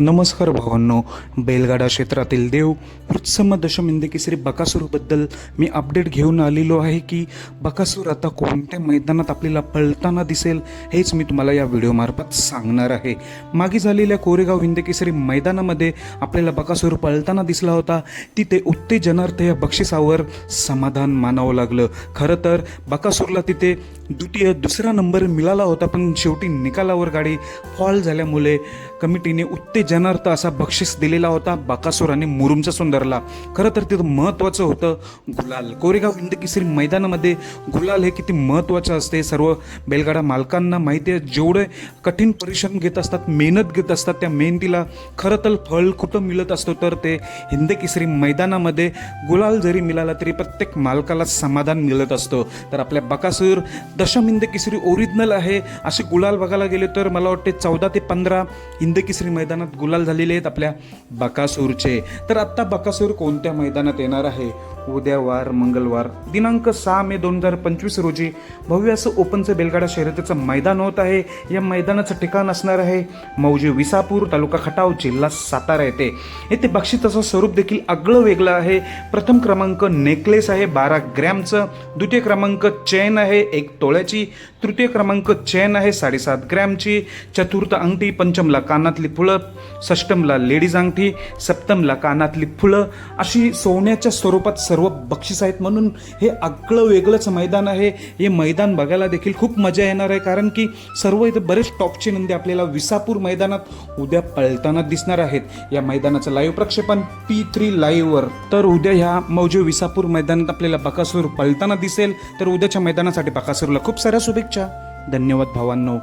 नमस्कार भावांनो बैलगाडा क्षेत्रातील देव उत्सम दशमिंदे केसरी बकासूरबद्दल मी अपडेट घेऊन आलेलो आहे की बकासूर आता कोणत्या मैदानात आपल्याला पळताना दिसेल हेच मी तुम्हाला या व्हिडिओमार्फत सांगणार आहे. मागे झालेल्या कोरेगाव हिंदकेसरी मैदानामध्ये आपल्याला बकासूर पळताना दिसला होता. तिथे उत्तेजनार्थ या बक्षिसावर समाधान मानावं लागलं. खरं तर बकासूरला तिथे द्वितीय दुसरा नंबर मिळाला होता पण शेवटी निकालावर गाडी फॉल झाल्यामुळे कमिटीने जनार्थ असा बक्षीस दिलेला होता बाकासूर आणि मुरुमचा सुंदरला. खरं तर तिथं महत्त्वाचं होतं गुलाल. कोरेगाव हिंद केसरी मैदानामध्ये गुलाल हे किती महत्त्वाचं असते. सर्व बैलगाडा मालकांना माहिती आहे जेवढे कठीण परिश्रम घेत असतात मेहनत घेत असतात त्या मेहनतीला खरं तर फळ कुठं मिळत असतो तर ते हिंद केसरी मैदानामध्ये गुलाल जरी मिळाला तरी प्रत्येक मालकाला समाधान मिळत असतं. तर आपल्या बकासूर दशम हिंद केसरी ओरिजिनल आहे. असे गुलाल बघायला गेले तर मला वाटते चौदा ते पंधरा हिंद केसरी मैदानात गुलाल झालेले आहेत आपल्या बकासूरचे. तर आत्ता बकासूर कोणत्या मैदानात येणार आहे? उद्या वार मंगळवार दिनांक सहा मे दोन हजार पंचवीस रोजी भव्य असं ओपनचं बेलगाडा शर्यतीचं मैदान होत आहे. या मैदानाचं ठिकाण असणार आहे मौजे विसापूर तालुका खटाव जिल्हा सातारा येथे. येथे बक्षिसाचं स्वरूप देखील आगळं वेगळं आहे. प्रथम क्रमांक नेकलेस आहे बारा ग्रॅमचं. द्वितीय क्रमांक चेन आहे एक तोळ्याची. तृतीय क्रमांक चेन आहे साडेसात ग्रॅमची. चतुर्थ अंगठी पंचमला कानातली फुलं. षष्टमला लेडीज अंगठी सप्तमला कानातली फुलं. अशी सोन्याच्या स्वरूपात सर्व बक्षीस आहेत म्हणून हे आगळं वेगळंच मैदान आहे. हे मैदान बघायला देखील खूप मजा येणार आहे कारण की सर्व इथे बरेच टॉपचे नंदी आपल्याला विसापूर मैदानात उद्या पळताना दिसणार आहेत. या मैदानाचं लाईव्ह प्रक्षेपण पी थ्री लाईव्हवर तर उद्या ह्या मौजे विसापूर मैदानात आपल्याला बकासूर पळताना दिसेल. तर उद्याच्या मैदानासाठी बकासूरला खूप साऱ्या शुभेच्छा. धन्यवाद भावांनो.